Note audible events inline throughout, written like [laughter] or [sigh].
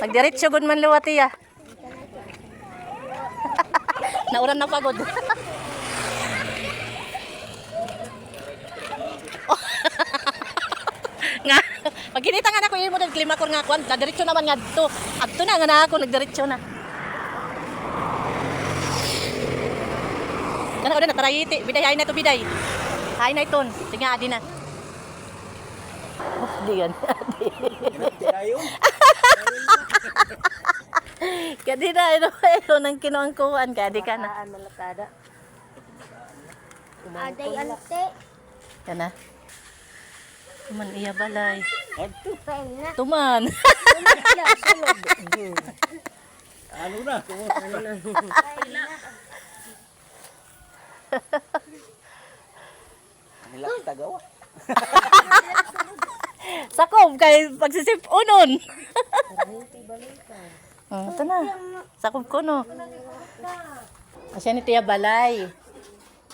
Magdiretso gud man luwati ya. [laughs] Nauran na pagod. [laughs] nga pag kinita nga na ko imo dal klima ko nga kwan nagdiretso naman nga adto adto na nga na ako nagdiretso na. Kana ko na tarayiti biday hay na to biday. Hay na iton sige adi na Oh, [laughs] di yan. Kadi na, ito, ito nang kinuangkuhan ka, di ka na. malakada. Aday ante. Ka na. Tuman iya balay. Tuman. Wala, sulod. Ano na? Nila kita gawa. [laughs] Sakob kay pagsisip unon. [laughs] oh, ito na. Sakob ko no. Asya ni Tia Balay.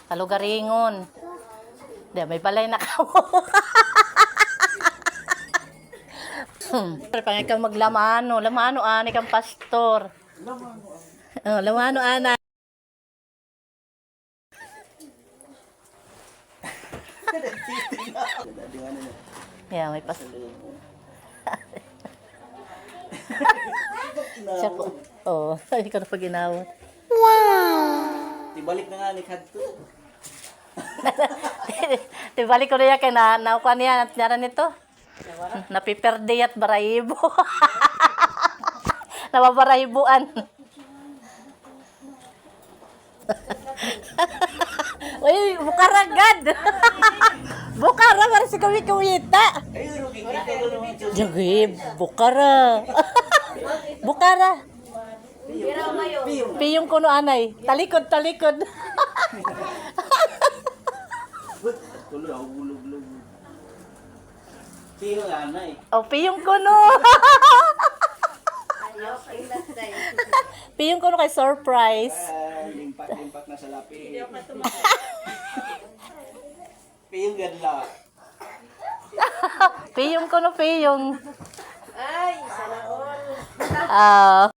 Kalugaringon. Di, may balay na ka Hmm. [laughs] Pero pang ikaw maglamano, lamano ani kang pastor. Oh, lamano ana. Dadi ano na. Yeah, may pas. [laughs] Siya. Oo, [laughs] oh, hindi ko na pag inawat. Tibalik na nga ni Kadto. [laughs] Tibalik ko na yan kay na, naukuha niya at nyaran nito. Napiperde at barayibo. Nababarayibuan. Uy, bukaragad. Bukara, para si ko naman. Jagib, bukara. [laughs] bukara. Piyong kuno anay. Talikod, talikod. Tuloy ako gulog-gulog. Tiyo nga na eh. O, piyong kuno. [laughs] piyong kuno kay surprise. Ay, limpat-limpat na sa lapi. [laughs] Hindi ako [laughs] Piyong ganda. Piyong kuno, piyong. Ay, sana all. Ah. [laughs]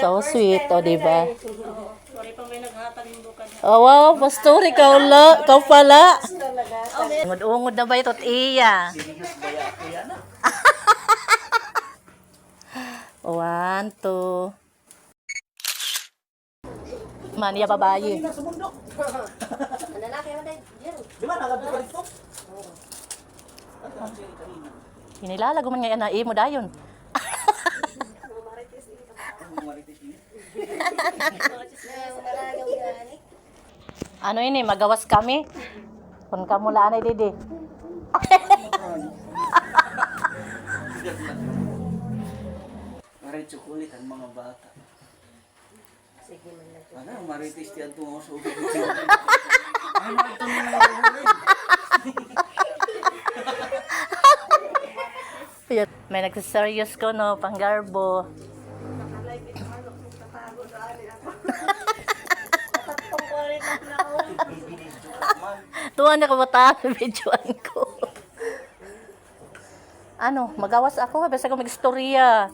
So sweet, o, di ba? Oh, wow, pastor, ikaw la, ikaw pala. Ungod-ungod na ba ito? at Iya. [laughs] One, two. Mania babayi. Sa bundok. Lalaki mo tayo. Di ba nalabot ka dito? Hinilalago man nga na imo dayon. [laughs] [laughs] Ano ini, magawas kami? Kung kamula anay didi. Maray chocolate ang mga bata. Sige man lang. Ano, maritis ti adto mo sa ugat. Ano ito mo? May nagsiseryos ko no, panggarbo. Tuwa na kabataan [laughs] sa videoan ko. ano, magawas ako, basta ko mag-istorya.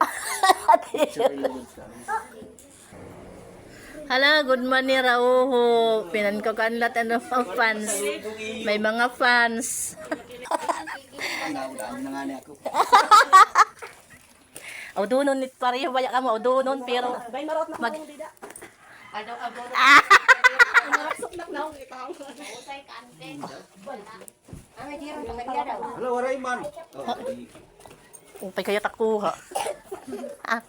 [laughs] Hala, good morning Rauho. Pinan ko kanlat ano mga fans. May mga fans. [laughs] Doon nit pareho baya ka mo, doon pero mag hirap pa Hello, waray man. Oh, upay kaya takuha. ah,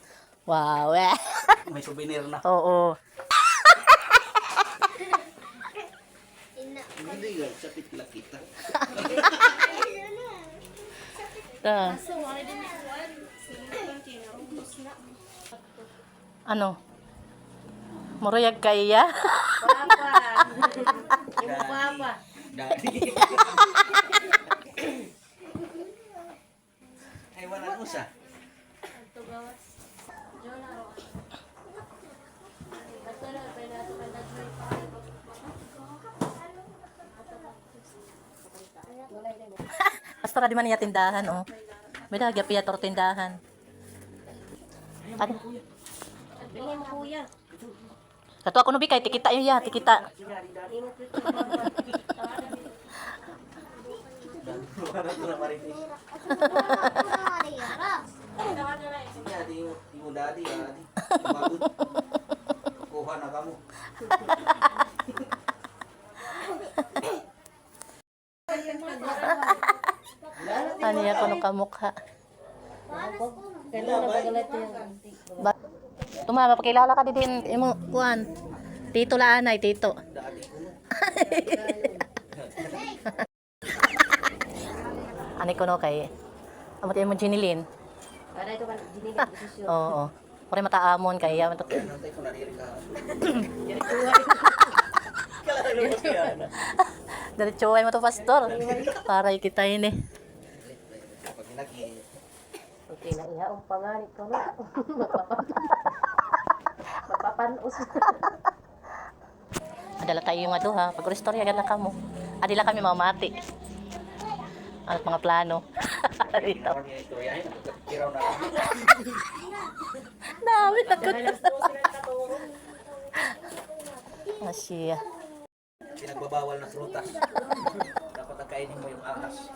wow, eh. [laughs] may souvenir na. Oo. Hindi nga, sapit lang kita. Ah. Ano? Murayag kaya. Papa. Yung papa. Ay, wala usa. Tugawas. Jola. Patala, pwede Basta ra di man niya tindahan oh. May dagya piya tindahan. Ano? Ano mo kuya? Satu aku nubi kayak tikita iya, ya, tikita. Ani ya nakamukha. kamu kak. ba Tuma mapakilala ka din imo kuan. Tito Laanay, tito. Dadi ko no. Ani ko no kay Amo tayo mo Jinilin. Para ito dinigat desisyon. Oo. Pare mataamon kay ya to. Nantay ko na diri ka. Diretso ay mo to pastor. Para kita ini. Pag hinagi, Okay na iya ang pangalit ko na. [laughs] Mapapanos. [laughs] Adala tayo yung ado ha. Pag restorya gala ka mo. Adila kami mamati. At mga plano. [laughs] Dito. na. [laughs] Dami takot. Asya. Pinagbabawal na prutas. Dapat ang kainin mo yung ahas.